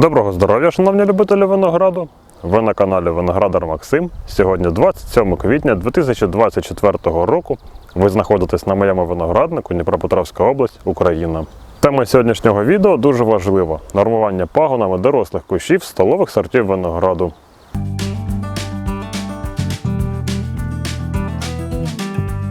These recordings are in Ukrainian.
Доброго здоров'я, шановні любителі винограду! Ви на каналі Виноградар Максим. Сьогодні 27 квітня 2024 року. Ви знаходитесь на моєму винограднику Дніпропетровська область, Україна. Тема сьогоднішнього відео дуже важлива: нормування пагонами дорослих кущів столових сортів винограду.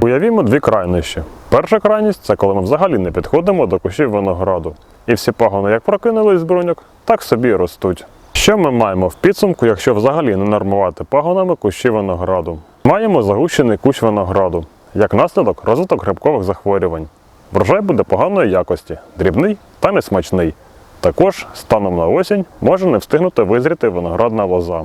Уявімо дві крайнощі. Перша крайність це коли ми взагалі не підходимо до кущів винограду. І всі пагони як прокинулись з бруньок, так собі і ростуть. Що ми маємо в підсумку, якщо взагалі не нормувати пагонами кущі винограду? Маємо загущений кущ винограду. Як наслідок розвиток грибкових захворювань. Врожай буде поганої якості, дрібний та несмачний. Також станом на осінь може не встигнути визріти виноградна лоза.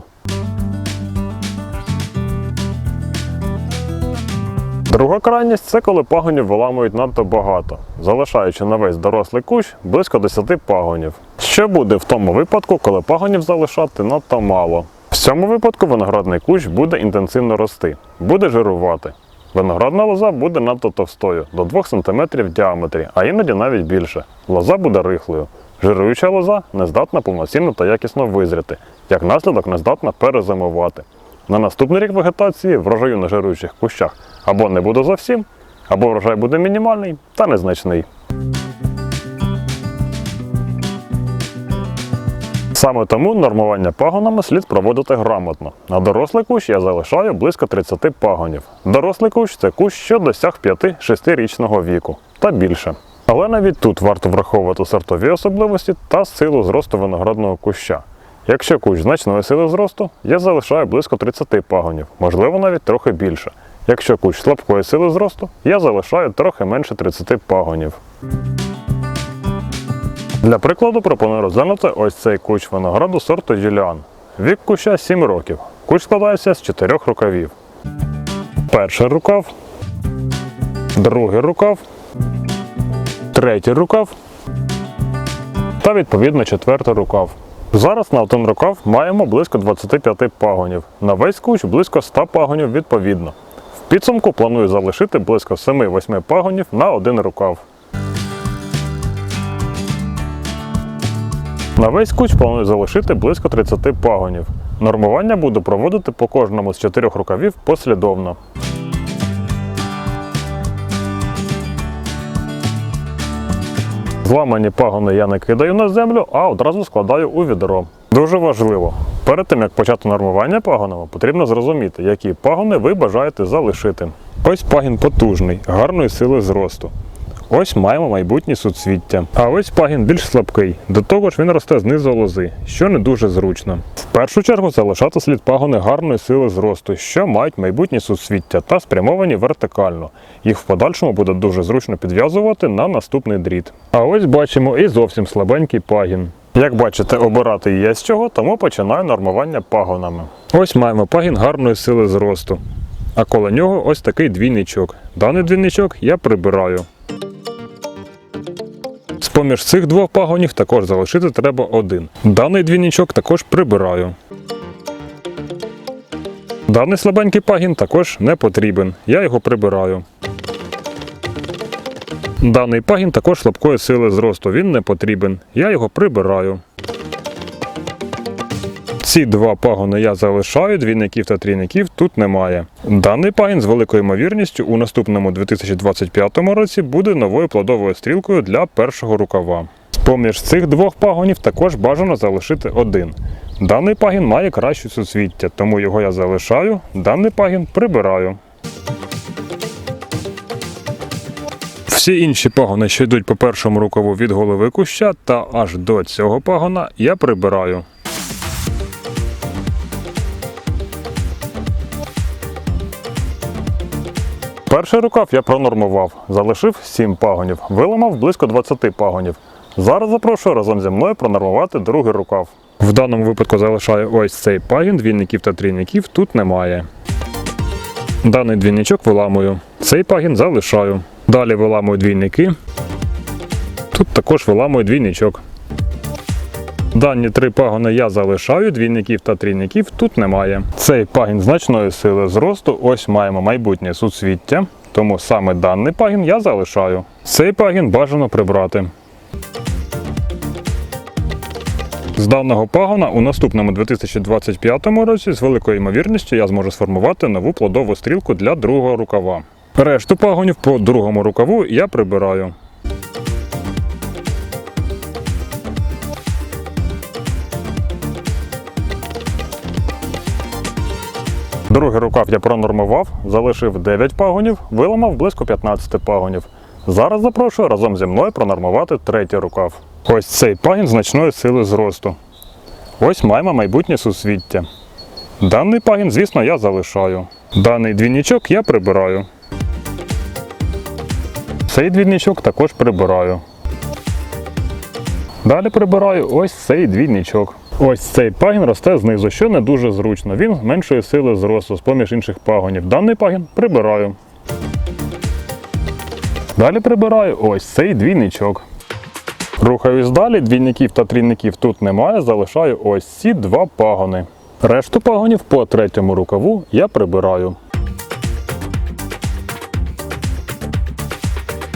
Друга крайність це коли пагонів виламують надто багато, залишаючи на весь дорослий кущ близько 10 пагонів. Що буде в тому випадку, коли пагонів залишати надто мало? В цьому випадку виноградний кущ буде інтенсивно рости, буде жирувати. Виноградна лоза буде надто товстою, до 2 см в діаметрі, а іноді навіть більше. Лоза буде рихлою. Жируюча лоза не здатна повноцінно та якісно визріти, як наслідок не здатна перезимувати. На наступний рік вегетації врожаю на жируючих кущах або не буде зовсім, або врожай буде мінімальний та незначний. Саме тому нормування пагонами слід проводити грамотно. На дорослий кущ я залишаю близько 30 пагонів. Дорослий кущ це кущ, що досяг 5-6 річного віку та більше. Але навіть тут варто враховувати сортові особливості та силу зросту виноградного куща. Якщо кущ значної сили зросту, я залишаю близько 30 пагонів, можливо навіть трохи більше. Якщо кущ слабкої сили зросту, я залишаю трохи менше 30 пагонів. Для прикладу пропоную розглянути ось цей кущ винограду сорту Юліан. Вік куща 7 років. Кущ складається з 4 рукавів. Перший рукав, другий рукав, третій рукав та відповідно четвертий рукав. Зараз на один рукав маємо близько 25 пагонів, на весь кущ близько 100 пагонів відповідно. Підсумку планую залишити близько 7-8 пагонів на один рукав. На весь кущ планую залишити близько 30 пагонів. Нормування буду проводити по кожному з чотирьох рукавів послідовно. Зламані пагони я не кидаю на землю, а одразу складаю у відро. Дуже важливо. Перед тим як почати нормування пагонами, потрібно зрозуміти, які пагони ви бажаєте залишити. Ось пагін потужний, гарної сили зросту. Ось маємо майбутнє суцвіття. А ось пагін більш слабкий. До того ж він росте знизу лози, що не дуже зручно. В першу чергу залишати слід пагони гарної сили зросту, що мають майбутнє суцвіття та спрямовані вертикально. Їх в подальшому буде дуже зручно підв'язувати на наступний дріт. А ось бачимо і зовсім слабенький пагін. Як бачите, обирати є з чого, тому починаю нормування пагонами. Ось маємо пагін гарної сили зросту. А коло нього ось такий двійничок. Даний двійничок я прибираю. З-поміж цих двох пагонів також залишити треба один. Даний двійничок також прибираю. Даний слабенький пагін також не потрібен. Я його прибираю. Даний пагін також слабкої сили зросту. Він не потрібен. Я його прибираю. Ці два пагони я залишаю, двійників та трійників тут немає. Даний пагін з великою ймовірністю у наступному 2025 році буде новою плодовою стрілкою для першого рукава. З-поміж цих двох пагонів також бажано залишити один. Даний пагін має краще суцвіття, тому його я залишаю, даний пагін прибираю. Всі інші пагони, що йдуть по першому рукаву від голови куща та аж до цього пагона, я прибираю. Перший рукав я пронормував, залишив 7 пагонів, виламав близько 20 пагонів. Зараз запрошую разом зі мною пронормувати другий рукав. В даному випадку залишаю ось цей пагін, двійників та трійників тут немає. Даний двійничок виламую. Цей пагін залишаю. Далі виламую двійники. Тут також виламую двійничок. Дані три пагони я залишаю, двійників та трійників тут немає. Цей пагін значної сили зросту, ось маємо майбутнє суцвіття, тому саме даний пагін я залишаю. Цей пагін бажано прибрати. З даного пагона у наступному 2025 році з великою ймовірністю я зможу сформувати нову плодову стрілку для другого рукава. Решту пагонів по другому рукаву я прибираю. Другий рукав я пронормував, залишив 9 пагонів, виламав близько 15 пагонів. Зараз запрошую разом зі мною пронормувати третій рукав. Ось цей пагін значної сили зросту. Ось маємо майбутнє сусвіття. Даний пагін, звісно, я залишаю. Даний двійничок я прибираю. Цей двійничок також прибираю. Далі прибираю ось цей двійничок. Ось цей пагін росте знизу, що не дуже зручно. Він меншої сили зросту з поміж інших пагонів. Даний пагін прибираю. Далі прибираю ось цей двійничок. Рухаюсь далі, двійників та трійників тут немає, залишаю ось ці два пагони. Решту пагонів по третьому рукаву я прибираю.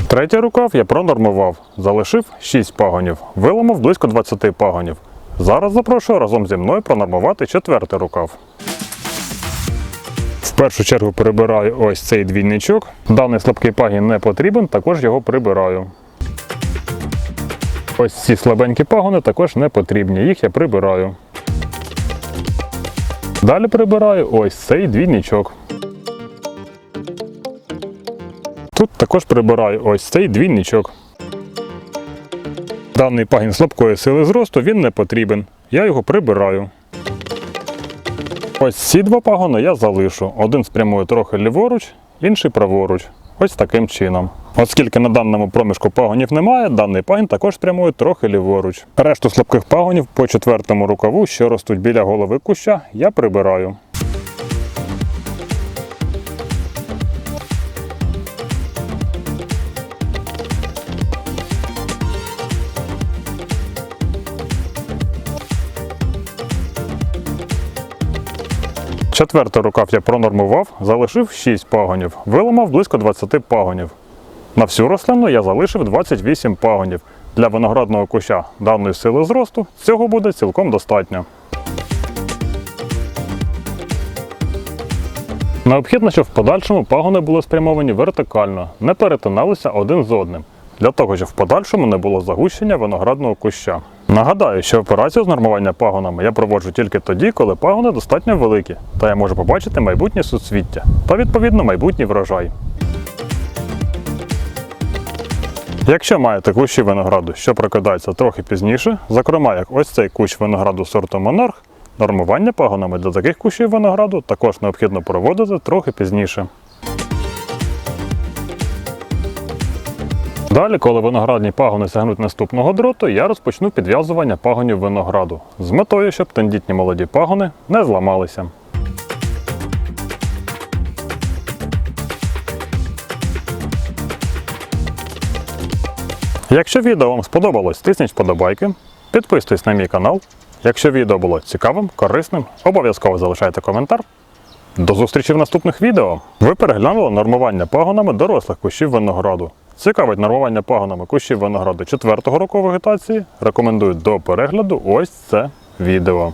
Третій рукав я пронормував, залишив 6 пагонів, виламав близько 20 пагонів. Зараз запрошую разом зі мною пронормувати четвертий рукав. В першу чергу прибираю ось цей двійничок. Даний слабкий пагін не потрібен, також його прибираю. Ось ці слабенькі пагони також не потрібні, їх я прибираю. Далі прибираю ось цей двійничок. Тут також прибираю ось цей двійничок. Даний пагін слабкої сили зросту він не потрібен. Я його прибираю. Ось ці два пагони я залишу. Один спрямує трохи ліворуч, інший праворуч. Ось таким чином. Оскільки на даному проміжку пагонів немає, даний пагін також спрямує трохи ліворуч. Решту слабких пагонів по четвертому рукаву, що ростуть біля голови куща, я прибираю. Четвертий рукав я пронормував, залишив 6 пагонів, виламав близько 20 пагонів. На всю рослину я залишив 28 пагонів. Для виноградного куща даної сили зросту цього буде цілком достатньо. Необхідно, щоб в подальшому пагони були спрямовані вертикально, не перетиналися один з одним, для того, щоб в подальшому не було загущення виноградного куща. Нагадаю, що операцію з нормування пагонами я проводжу тільки тоді, коли пагони достатньо великі, та я можу побачити майбутнє суцвіття та відповідно майбутній врожай. Якщо маєте кущі винограду, що прокидаються трохи пізніше, зокрема як ось цей кущ винограду сорту Монарх, нормування пагонами для таких кущів винограду також необхідно проводити трохи пізніше. Далі, коли виноградні пагони сягнуть наступного дроту, я розпочну підв'язування пагонів винограду з метою, щоб тендітні молоді пагони не зламалися. Якщо відео вам сподобалось, тисніть вподобайки, підписуйтесь на мій канал. Якщо відео було цікавим, корисним, обов'язково залишайте коментар. До зустрічі в наступних відео. Ви переглянули нормування пагонами дорослих кущів винограду. Цікавить нормування пагонами кущів винограду четвертого року вегетації. Рекомендую до перегляду ось це відео.